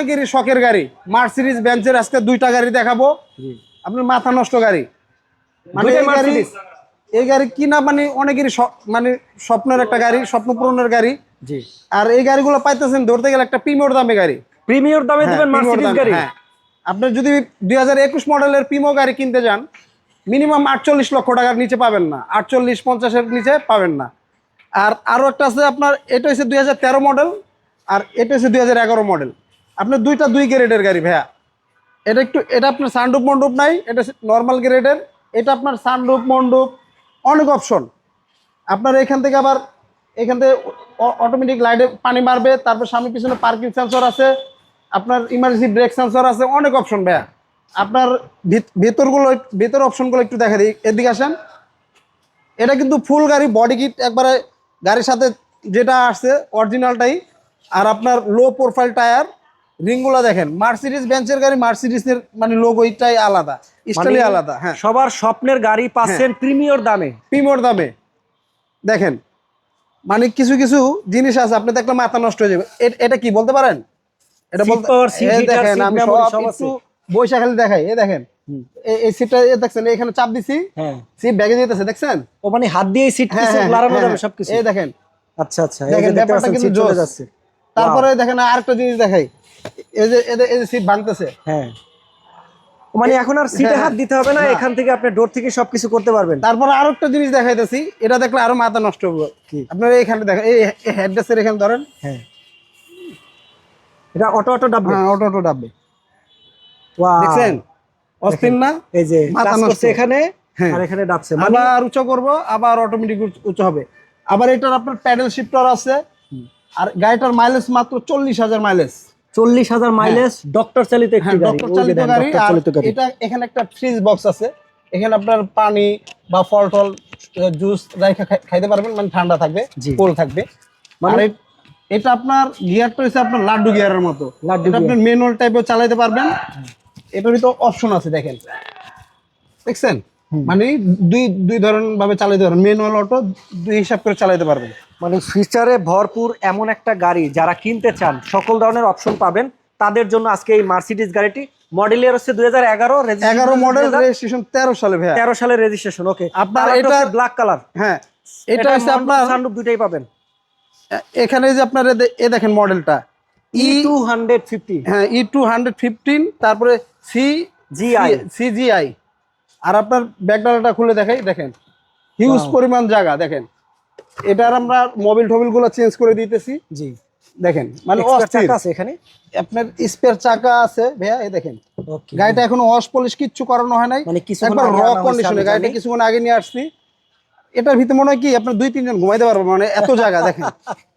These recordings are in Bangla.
অনেকেরই শখের গাড়ি। মার্সিডিজ বেঞ্চের আজকে দুইটা গাড়ি দেখাবো। আপনার মাথা নষ্ট গাড়ি। মানে এই গাড়ি Mercedes? এই গাড়ি কিনা মানে অনেকেরই মানে স্বপ্নের একটা গাড়ি স্বপ্ন পূরণের গাড়ি। জি। আর এই গাড়িগুলো পাইতেছেন ধরতে গেলে একটা প্রিমিয়র দামে গাড়ি। প্রিমিয়র দামে হ্যাঁ, দিবেন মার্সিডিজ গাড়ি। হ্যাঁ। আপনার যদি দুই হাজার একুশ মডেলের পিমো গাড়ি কিনতে যান মিনিমাম আটচল্লিশ লক্ষ টাকার নিচে পাবেন না। আটচল্লিশ পঞ্চাশের নিচে পাবেন না। আর আরও একটা আছে আপনার এটা হচ্ছে দুই হাজার তেরো মডেল আর এটা হচ্ছে দুই হাজার এগারো মডেল। আপনার দুইটা দুই গ্রেডের গাড়ি ভাইয়া। এটা একটু এটা আপনার সানরুপ মন্ডপ নাই, এটা নর্মাল গ্রেডের। এটা আপনার সানরুপ মন্ডপ অনেক অপশন আপনার এখান থেকে আবার এখান থেকে অটোমেটিক লাইটে পানি মারবে, তারপর সামনে পিছনে পার্কিং সেন্সর আছে, আপনার ইমার্জেন্সি ব্রেক সেন্সর আছে, অনেক অপশন ভাইয়া। আপনার ভিত- ভেতরগুলো ভেতর অপশনগুলো একটু দেখা দিই, এদিকে আসেন। এটা কিন্তু ফুল গাড়ি বডি কিট একবারে গাড়ির সাথে যেটা আসছে অরিজিনালটাই আর আপনার লো প্রোফাইল টায়ার রিংগুলো দেখেন মার্সিডিজ বেঞ্চের গাড়ি মার্সিডিজের মানে লোগোইটাই আলাদা স্টাইলই আলাদা হ্যাঁ। সবার স্বপ্নের গাড়ি পাচ্ছেন প্রিমিয়র দামে। পিমোর দামে। দেখেন মানে কিছু কিছু জিনিস আছে আপনি দেখলে মাথা নষ্ট হয়ে যাবে। এ- এটা কি বলতে পারেন? এটা বলতে এই দেখেন আমি সব সব একটু বৈশা খালি দেখাই এই দেখেন। এই সিটটা এ দেখছেন এখানে চাপ দিছি। হ্যাঁ। সিট ব্যাগে যেতেছে দেখছেন? ও মানে হাত দিয়ে সিট হ্যাঁ কিছু হ্যাঁ, লাগানো হ্যাঁ, যাবে হ্যাঁ। সবকিছু? এই দেখেন। আচ্ছা আচ্ছা এই দেখেন, ব্যাপারটা কিন্তু জোস। যাচ্ছে। তারপরে দেখেন আরেকটা জিনিস দেখাই। এই যে এই যে- সিট ভাঙতেছে। হ্যাঁ। মানে এখন আর সিটে হ্যাঁ, হাত দিতে হবে না। এখান থেকে আপনি ডোর থেকে সবকিছু করতে পারবেন। তারপরে আরও একটা জিনিস দেখাইতেছি এটা দেখলে আরও মাথা নষ্ট হবে। কি? আপনার এইখানে দেখেন এই এখানে ধরেন। হ্যাঁ। এটা অটো অটো ডাববে? হ্যাঁ অটো অটো ডাববে। ওয়াও। দেখছেন? অস্থির না? এই যে মাথা নষ্ট। এখানে হ্যাঁ। আর এখানে ডাবছে মানে আবার উঁচু করব আবার অটোমেটিক উঁচু হবে। আবার এটার আপনার প্যাডেল শিফটার আছে। আর গাড়িটার মাইলেজ মাত্র চল্লিশ হাজার মাইলেজ চল্লিশ হাজার মাইলেজ ডক্টর চালিত একটি হ্যাঁ ডক্টর চালিত গাড়ি এটা এখানে একটা ফ্রিজ বক্স আছে। এখানে আপনার পানি বা ফল টল জুস রাইখা খাইতে পারবেন মানে ঠান্ডা থাকবে কোল থাকবে। মানে- এটা আপনার গিয়ারটা হচ্ছে আপনার লাড্ডু গিয়ারের মতো। লাড্ডু আপনি ম্যানুয়াল টাইপের চালাতে পারবেন। এটার ভিতর অপশন আছে দেখেন। দেখছেন? মানে দুই দুই ধরনের ভাবে চালাতে পারবেন। ম্যানুয়াল অটো দুই হিসাব করে চালাতে পারবেন। মানে ফিচারে ভরপুর এমন একটা গাড়ি যারা কিনতে চান সকল ধরনের অপশন পাবেন। তাদের জন্য আজকে এই মার্সিডিজ গাড়িটি মডেল ইয়ার হচ্ছে দুই হাজার এগারো এগারো মডেল রেজিস্ট্রেশন তেরো সালে ভাইয়া। তেরো সালের রেজিস্ট্রেশন ওকে আপনার এটা ব্ল্যাক কালার হ্যাঁ এটা হচ্ছে আপনার সানরুফ দুইটাই পাবেন। এখানে যে আপনার এ দেখেন মডেলটা ই টু হান্ড্রেড ফিফটি হ্যাঁ ই টু হান্ড্রেড ফিফটিন তারপরে সি GI সিজিআই আর আপনার ব্যাকডালাটা খুলে দেখাই দেখেন। হিউজ পরিমাণ জায়গা দেখেন। এটার আমরা মোবিল টোবিলগুলো চেঞ্জ করে দিতেছি। জি। দেখেন মানে আছে এখানে? আপনার স্পেয়ার চাকা আছে ভাইয়া এই দেখেন। গাড়িটা এখনও ওয়াশ পলিশ কিচ্ছু করানো হয় নাই। মানে একবার র কন্ডিশনে গাড়িটা জানি। কিছুক্ষণ আগে নিয়ে আসছি। এটার ভিতরে মনে হয় কি আপনার দুই তিনজন ঘুমাইতে পারব মানে এত জায়গা দেখেন।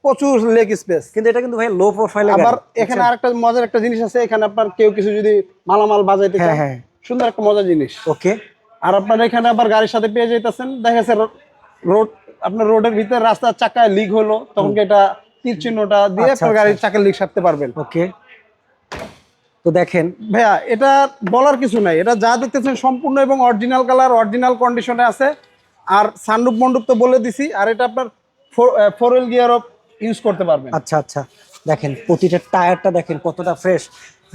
প্রচুর লেগ স্পেস কিন্তু এটা কিন্তু ভাই লো প্রোফাইলে আবার এখানে আরেকটা মজার একটা জিনিস আছে এখানে আপনার কেউ কিছু যদি মালামাল বাজাইতে হ্যাঁ, চান হ্যাঁ। সুন্দর একটা মজার জিনিস। ওকে আর আপনার এখানে আবার গাড়ির সাথে পেয়ে যাইতেছেন। দেখা যাচ্ছে রোড আপনার রোডের ভিতরে রাস্তার চাকায় লিক হলো তখন কি এটা তীর চিহ্নটা দিয়ে আচ্ছা, আপনার গাড়ির চাকার লিক সারতে পারবেন। ওকে। তো দেখেন। ভাইয়া এটা বলার কিছু নাই। এটা যা দেখতেছেন সম্পূর্ণ এবং অরিজিনাল কালার অরিজিনাল কন্ডিশনে আছে। আর সানরূপ মণ্ডপ তো বলে দিছি আর এটা আপনার ফোর হুইল গিয়ারও ইউজ করতে পারবেন। আচ্ছা আচ্ছা। দেখেন প্রতিটা টায়ারটা দেখেন কতটা ফ্রেশ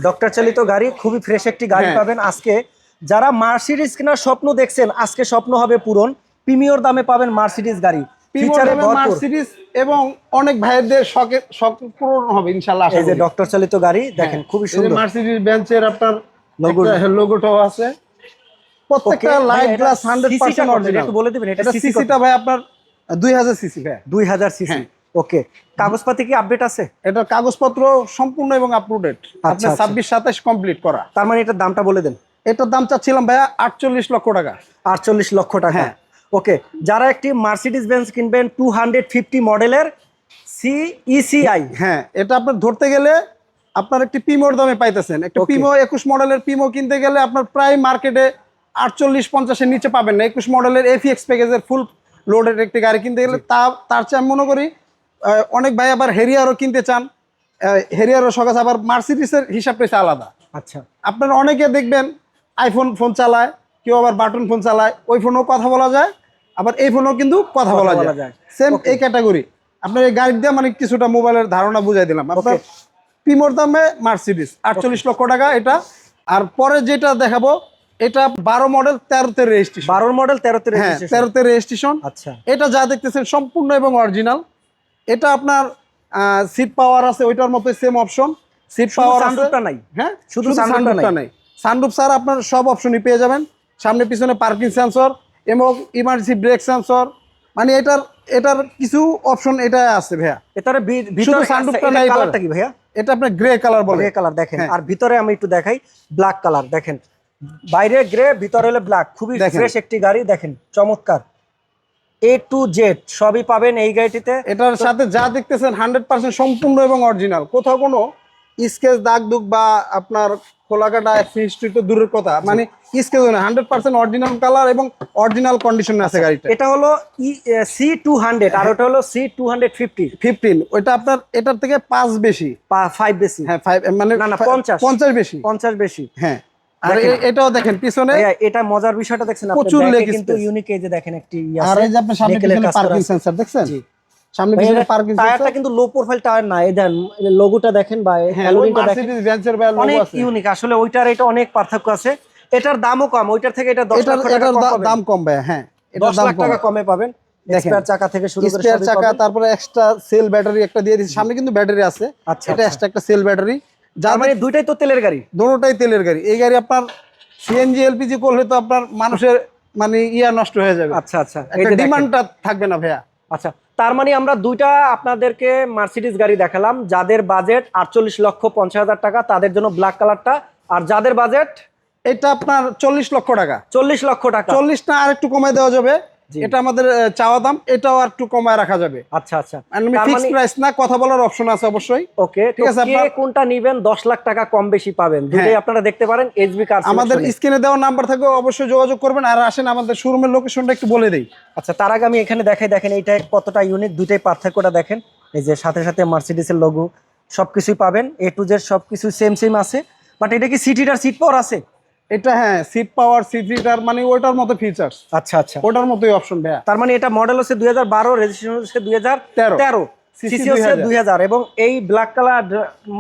ডক্টর চালিত গাড়ি খুবই ফ্রেশ একটি গাড়ি হ্যাঁ। পাবেন। আজকে যারা মার্সিডিজ কেনার স্বপ্ন দেখছেন আজকে স্বপ্ন হবে পূরণ। প্রিমিয়র দামে পাবেন মার্সিডিজ গাড়ি। মার্সিডিজ এবং অনেক ভাইদের শখের শখ পূরণ হবে ইনশাল্লাহ এই যে ডক্টর চালিত গাড়ি দেখেন খুবই সুন্দর। মার্সিডিজ বেঞ্চের আপনার Logo- লোগোটাও আছে। প্রত্যেকটা লাইট গ্লাস হান্ড্রেড CC টা পার্সেন্ট কত? অরিজিনাল একটু বলে দিবেন, এটা এটা সিসিটা ভাই আপনার দুই হাজার সিসি ভাই। সিসি হ্যাঁ। ওকে কাগজপাতি কি আপডেট আছে? এটার কাগজপত্র সম্পূর্ণ এবং ডেট আচ্ছা, আপনার আচ্ছা। ছাব্বিশ সাতাশ কমপ্লিট করা। তার মানে এটার দামটা বলে দেন। এটার দাম চাচ্ছিলাম ভাইয়া আটচল্লিশ লক্ষ টাকা। আটচল্লিশ লক্ষ টাকা। হ্যাঁ। ওকে যারা একটি মার্সিডিস বেঞ্চ কিনবেন টু হান্ড্রেড ফিফটি মডেলের সি ইসিআই হ্যাঁ এটা আপনার ধরতে গেলে আপনার একটি পিমোর দামে পাইতেছেন। একটা. পিমো একুশ মডেলের পিমো কিনতে গেলে আপনার প্রায় মার্কেটে আটচল্লিশ পঞ্চাশের নিচে পাবেন না। একুশ মডেলের এফিএক্স প্যাকেজের ফুল লোডের একটি গাড়ি কিনতে গেলে তা তার চেয়ে আমি মনে করি অনেক ভাই আবার হেরিয়ারও কিনতে চান। হেরিয়ারও সকাশ আবার মার্সিডিসের হিসাব পেয়েছে আলাদা। আচ্ছা। আপনারা অনেকে দেখবেন আইফোন ফোন চালায় কেউ আবার বাটন ফোন চালায় ওই ফোনেও কথা বলা যায় আবার এই ফোনেও কিন্তু কথা বলা যায়। সেম এই ক্যাটাগরি আপনার এই গাড়ি দিয়ে মানে কিছুটা মোবাইলের ধারণা বুঝাই দিলাম। আপনার পিমোর দামে মার্সিডিস আটচল্লিশ লক্ষ টাকা এটা। আর পরে যেটা দেখাবো এটা বারো মডেল তেরোতে রেজিস্ট্রেশন বারো মডেল তেরোতে হ্যাঁ। তেরোতে রেজিস্ট্রেশন আচ্ছা। এটা যা দেখতেছেন সম্পূর্ণ এবং অরিজিনাল এটা আপনার সিট পাওয়ার আছে ওইটার মতো সেম অপশন সিট পাওয়ার আছে। নাই। হ্যাঁ? শুধু শুধু সানরুফটা নাই। সানরুফ স্যার আপনার সব অপশনই পেয়ে যাবেন। সামনে পিছনে পার্কিং সেন্সর এবং ইমার্জেন্সি ব্রেক সেন্সর মানে এটার এটার কিছু অপশন এটা আছে ভাইয়া। এটারে ভিতরে sunroofটা নাই কালারটা কি ভাইয়া? এটা আপনার গ্রে কালার বলে। গ্রে কালার দেখেন। হ্যাঁ। আর ভিতরে আমি একটু দেখাই ব্ল্যাক কালার দেখেন। বাইরে গ্রে ভিতরে হলো ব্ল্যাক খুবই। ফ্রেশ একটি গাড়ি দেখেন চমৎকার। এ টু জেড সবই পাবেন এই গাড়িটিতে। এটার সাথে যা দেখতেছেন হান্ড্রেড পার্সেন্ট সম্পূর্ণ এবং অরিজিনাল কোথাও কোনো স্কেচ দাগ দুগ বা আপনার খোলাকাটা ফিস্ট্রি তো দূরের কথা। মানে স্কেচ না হান্ড্রেড পার্সেন্ট অরিজিনাল কালার এবং অরিজিনাল কন্ডিশনে আছে গাড়িটা। এটা হলো সি টু হান্ড্রেড আর ওটা হলো C two hundred fifty fifteen ওইটা আপনার এটার থেকে পাঁচ বেশি। ফাইভ বেশি। হ্যাঁ ফাইভ মানে না, না, 50 পঞ্চাশ বেশি। পঞ্চাশ বেশি। হ্যাঁ। আর এটাও দেখেন পিছনে এটা মজার বিষয়টা দেখছেন প্রচুর কিন্তু ইউনিক এই যে দেখেন একটি আর এই যে সামনে পার্কিং সেন্সর দেখছেন। সামনে ভাইয়া, পিছনে এটা- পার্কিং টায়ারটা কিন্তু লো প্রোফাইল টায়ার না এই দেন লোগোটা দেখেন বা হ্যাঁ হ্যালোরিনটা দেখেন। মার্সিডিজ বেঞ্চের লোগো অনেক ইউনিক আসলে ওইটার এটা অনেক পার্থক্য আছে। এটার দামও কম ওইটার থেকে এটা দশ এটার লাখ টাকা কম। দাম কম ভাই হ্যাঁ দাম লাখ টাকা কমে পাবেন। স্পেয়ার চাকা থেকে শুরু করে স্পেয়ার চাকা তারপরে এক্সট্রা সেল ব্যাটারি একটা দিয়ে দিয়েছে। সামনে কিন্তু ব্যাটারি আছে। আচ্ছা, এটা আচ্ছা। এক্সট্রা একটা সেল ব্যাটারি যা তার মানে দুইটাই তো তেলের গাড়ি? দোনোটাই তেলের গাড়ি। এই গাড়ি আপনার সিএনজি এলপিজি করলে তো আপনার মানুষের মানে ইয়া নষ্ট হয়ে যাবে। আচ্ছা আচ্ছা। একটা ডিমান্ডটা থাকবে না ভাইয়া। আচ্ছা তার মানে আমরা দুইটা আপনাদেরকে মার্সিডিস গাড়ি দেখালাম যাদের বাজেট আটচল্লিশ লক্ষ পঞ্চাশ হাজার টাকা তাদের জন্য ব্ল্যাক কালারটা আর যাদের বাজেট এটা আপনার চল্লিশ লক্ষ টাকা। চল্লিশ লক্ষ টাকা। চল্লিশটা আর একটু কমায় দেওয়া যাবে। এটা আমাদের চাওয়া দাম এটাও আর একটু কমায় রাখা যাবে। আচ্ছা আচ্ছা। ফিক্স মানে- প্রাইস না কথা বলার অপশন আছে অবশ্যই। ওকে ঠিক আছে, কে আপনার- কোনটা নিবেন? দশ লাখ টাকা কম বেশি পাবেন। দুটোই হ্যাঁ। আপনারা দেখতে পারেন এইচবি কার আমাদের স্ক্রিনে দেওয়া নাম্বার থাকে অবশ্যই যোগাযোগ করবেন আর আসেন আমাদের শোরুমের লোকেশনটা একটু বলে দেই। আচ্ছা তার আগে আমি এখানে দেখাই দেখেন এইটা কতটা ইউনিক দুইটাই পার্থক্যটা দেখেন। এই যে সাথে সাথে মার্সিডিসের লোগো সবকিছুই পাবেন। এ টু জেড সবকিছু সেম সেম আছে। বাট এটা কি সিটিটার সিট পাওয়ার আছে? এটা হ্যাঁ সিট পাওয়ার সিট হিটার মানে ওইটার মতো ফিচার্স আচ্ছা আচ্ছা। ওটার মতোই অপশন ভাইয়া। তার মানে এটা মডেল হচ্ছে দুই হাজার বারো রেজিস্ট্রেশন হচ্ছে দুই হাজার। তেরো। সিসি হচ্ছে দুই হাজার। এবং এই ব্ল্যাক কালার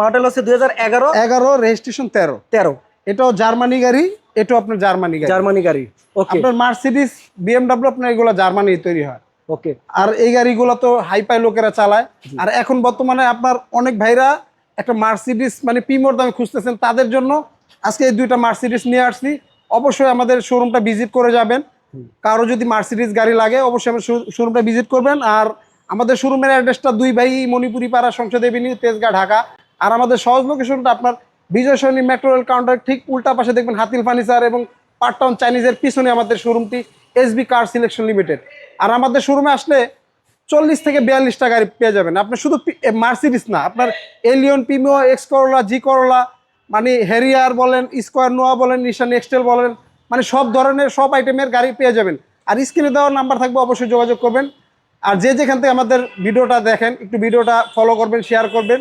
মডেল হচ্ছে দুই হাজার এগারো। এগারো রেজিস্ট্রেশন তেরো। তেরো। এটাও জার্মানি গাড়ি এটাও আপনার জার্মানি গাড়ি। জার্মানি গাড়ি। ওকে আপনার মার্সিডিস বিএমডাব্লিউ আপনার এগুলো জার্মানি তৈরি হয়। ওকে আর এই গাড়িগুলো তো হাইপাই লোকেরা চালায়। আর এখন বর্তমানে আপনার অনেক ভাইরা একটা মার্সিডিস মানে পিমোর দামে খুঁজতেছেন তাদের জন্য আজকে এই দুইটা মার্সিডিস নিয়ে আসছি। অবশ্যই আমাদের শোরুমটা ভিজিট করে যাবেন। কারও যদি মার্সিডিস গাড়ি লাগে, অবশ্যই আমার শোরুমটা ভিজিট করবেন। আর আমাদের শোরুমের অ্যাড্রেসটা দুই ভাই মণিপুরি পাড়া সংসদ এভিনিউ তেজগাঁ, ঢাকা। আর আমাদের সহজ লোকেশনটা আপনার Bijoy Sarani metro rail counter ঠিক উল্টা পাশে দেখবেন হাতিল ফার্নিচার এবং পার্টাউন চাইনিজের পিছনে আমাদের শোরুমটি এসবি কার সিলেকশন লিমিটেড আর আমাদের শোরুমে আসলে চল্লিশ থেকে বিয়াল্লিশটা গাড়ি পেয়ে যাবেন। আপনার শুধু মার্সিডিস না, আপনার Allion Premio X Corolla G Corolla মানে হেরিয়ার বলেন, স্কোয়ার নোয়া বলেন, নিশান এক্সটেল বলেন মানে সব ধরনের সব আইটেমের গাড়ি পেয়ে যাবেন। আর স্ক্রিনে দেওয়ার নাম্বার থাকবে, অবশ্যই যোগাযোগ করবেন। আর যে যেখান থেকে আমাদের ভিডিওটা দেখেন, একটু ভিডিওটা ফলো করবেন শেয়ার করবেন।